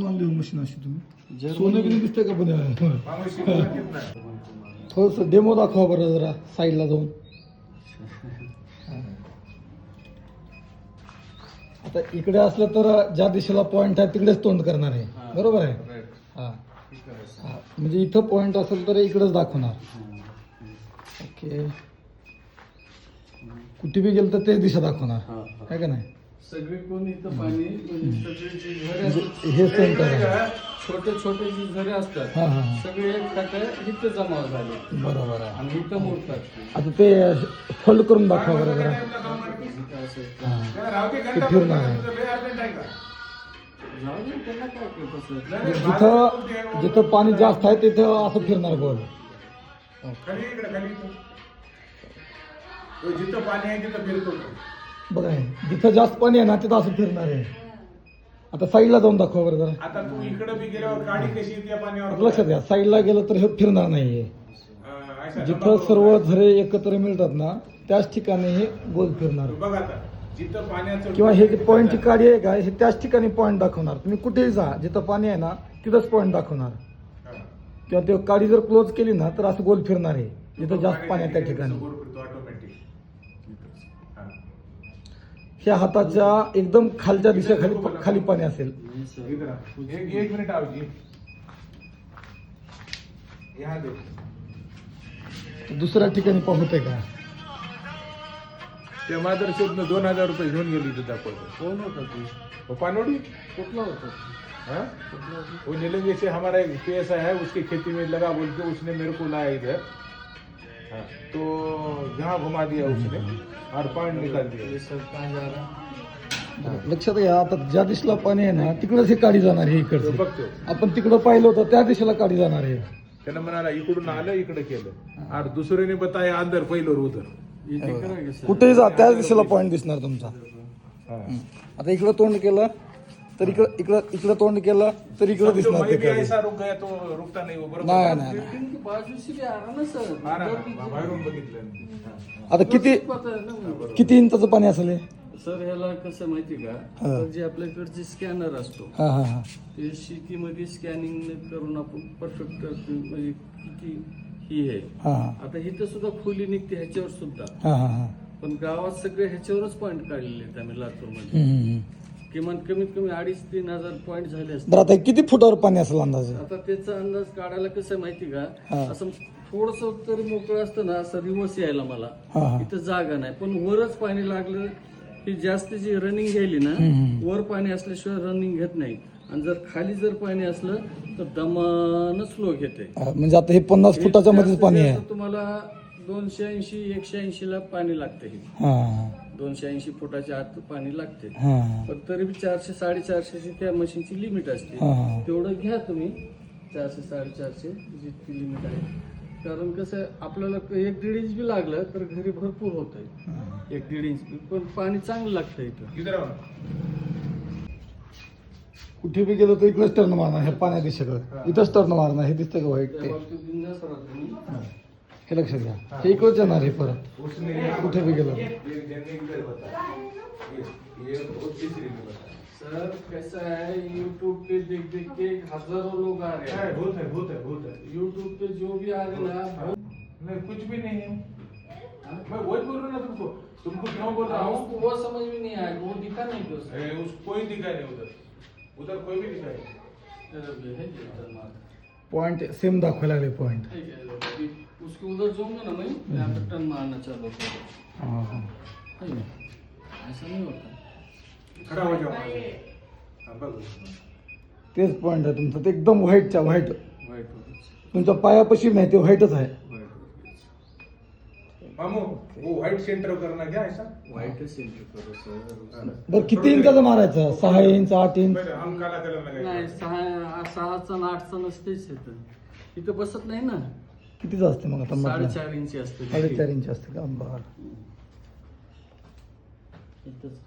Machine अशी तुम्ही सोनं बिन दिसतंय का पण थोडस डेमो दाखवा बरं जरा साईडला जाऊन आता इकडे असलं तर ज्या दिशेला पॉइंट आहे तिकडेच तोंड करणार आहे बरोबर आहे हा हा म्हणजे इथं पॉइंट असेल तर इकडेच दाखवणार ओके कुठे बी गेलं तर तेच दिशा दाखवणार आहे का नाही सगळे कोण इथं पाणी म्हणजे सगळे जे झरे असतात हे सेंटर आहे. छोटे छोटे जे झरे असतात हा हा हा. सगळे एक इथं जमा झाले. बरोबर आहे. आणि इथं मोडतात. आता ते फोल्ड करून दाखवा बरं जरा. हा. ते फिरणार आहे जाऊ दे, त्यांना काय करत असं जिथं जिथं पाणी जास्त आहे तिथं असं फिरणार गोल खाली इकडे खाली इकडे. तो जिथं पाणी आहे तिथं फिरतो तो. बघा हे. जिथं जास्त पाणी आहे ना तिथं असं फिरणार आहे. आता साईडला जाऊन दाखवा बरं जरा. आता तू इकडे बी गेल्यावर गाडी कशी येते या आता पाण्यावर लक्षात घ्या साईडला गेलं तर हे फिरणार अं, अशा जिथं सर्व झरे एकत्र मिळतात ना त्याच ठिकाणी हे गोल फिरणार. बघ आता जिथं पाण्याचं किंवा हे जे पॉईंटची काडी आहे का हे त्याच ठिकाणी पॉईंट दाखवणार. तुम्ही कुठेही जा जिथं पाणी आहे ना तिथंच पॉईंट दाखवणार. हा. किंवा ते काडी जर क्लोज केली ना तर असं गोल फिरणार आहे. जिथं जास्त पाणी आहे त्या ठिकाणी. गोल फिरतो ह्या हाताच्या एकदम खालच्या दिशेखाली खाली पाणी असेल. एक एक मिनिट आवजी. यहाँ देख दुसऱ्या ठिकाणी पाहतोय का? त्या मादरशोधनं दोन हजार रुपये घेऊन गेली तिथं दाखवतो कोण होता तू? वो पानोड़ी? कुठला होता हाँ? वो नीलंगे से हमारा एक पीएसआ है उसकी खेती में लगा बोल के उसने मेरे को लाया इधर. हाँ, तो यहाँ घुमा दिया उसने और पॉइंट निकाल दिया ये सब कहाँ जा रहा लक्षात घ्या आता ज्या दिशेला पाणी आहे ना तिकडंच ही काडी जाणार आहे इकडचं. बघतो. आपण तिकडं पाहिलं होतं त्या दिशेला काडी जाणार आहे. त्यानं म्हणाला इकडून आलं इकडे केलं. और दुसऱ्याने बताया अंदर पहिलं उधर है? कुठेही जा त्याच दिशेला पॉईंट दिसणार तुमचा. हाँ. आता इकडं तोंड केलं. तर इकडं इकडं इकडं तोंड केलं तर इकडं जो दिसणार मैं ते भी काडी ऐसा रुक गया तो रुकता नहीं वो बरोबर नाही नाही नाही. बिल्डिंग की बाजू से भी आ रहा ना सर. हा ना, उधर भी- बाहेरून बघितलं आता किती पता ना. किती इंचाचं पाणी असेल हे? सर ह्याला कसं माहिती का? हा. तर जे आपल्याकडचे स्कॅनर असतो हा हा हा. ते शेतीमध्ये स्कॅनिंग करून आपण परफेक्ट म्हणजे किती ही आहे. हा हा. आता इथं सुद्धा खोली निघते ह्याच्यावर सुद्धा. हा हा हा. पण गावात सगळे ह्याच्यावरच पॉईंट काढलेले आहेत आम्ही लातूरमध्ये. हम्म, हम्म, हम्म. किमान कमीत कमी अडीच तीन हजार पॉईंट झाले असतात बरं आता हे किती फुटावर पाणी असेल अंदाजे? आता त्याचा अंदाज काढायला कसं आहे माहिती हा. का असं थोडस तरी मोकळं असतं ना असं रिवर्स यायला मला. हा हा. इथं जागा नाही. पण वरच पाणी लागलं की जास्त जी रनिंग घ्यायली ना हम्म. वर पाणी असल्याशिवाय रनिंग घेत नाही. आणि जर खाली जर पाणी असलं तर दमानं स्लो घेते म्हणजे आता हे पन्नास फुटाच्या मध्येच पाणी आहे. तुम्हाला दोनशे ऐंशी एकशे ऐंशी ला पाणी लागते हा. हा. दोनशे ऐंशी फुटाच्या आत पाणी लागते. हा. हा पण तरी बी चारशे साडेचारशेची त्या मशीनची लिमिट असते. हा, हा. तेवढं घ्या तुम्ही. चारशे साडेचारशे जितकी लिमिट आहे. कारण कसं आहे, आपल्याला एक दीड इंच बी लागलं तर घरी भरपूर होत आहे एक दीड इंच बी. पण पाणी चांगलं लागतं इथं. कुठे बी गेलो तर इकडेच टर्न मारणार ह्या पाण्या दिशेकडे इथंच टर्न मारणार हे दिसतं का वाईट त्या ते बाबतीत बिनधास्त. हे लक्षात घ्या. हे इकडंच जाणार हे परत कुठे बी गेलो. सर कैसा है यूट्यूब पे देख देख के हज़ारों लोग आ रहे हैं. बहुत है बहुत है बहुत है. यूट्यूब पे जो भी आ रहे ना नहीं कुछ भी नहीं है. मैं वही बोल रहा हूँ ना तुमको. तुमको क्यों बोल रहा हाँ, हूँ वो समझ में नहीं आया वो दिखा नहीं तो सर. ए, कोई दिखा नहीं उधर. उधर कोई भी दिखा नहीं. है। पॉइंट सेम दाखवायला लागले पॉइंट है उसके उधर जाऊंगा ना मैं यहाँ पे टर्न मारना चालू है ना? ऐसा नहीं. होता. खड़ा हो जाओ। हाँ, तेच पॉइंट आहे तुमचं. ते एकदम व्हाईटच्या व्हाईट हो गया तुमच्या पायापाशी नाही ते व्हाईटच आहे. हो मामू वो व्हाइट सेंटर करना क्या ऐसा वाइट सेंटर करो सर बरं किती इंचाचं मारायचं? सहा इंच आठ इंच? पहले हम काला कलर नाही लगाएंगे सहा सहाचा आणि आठचा नसतेच इथं इथं बसत नाही ना. कितीचं असते मग आता मधलं? साडेचार इंची असते. साडेचार इंच असते का? बरं. इथंच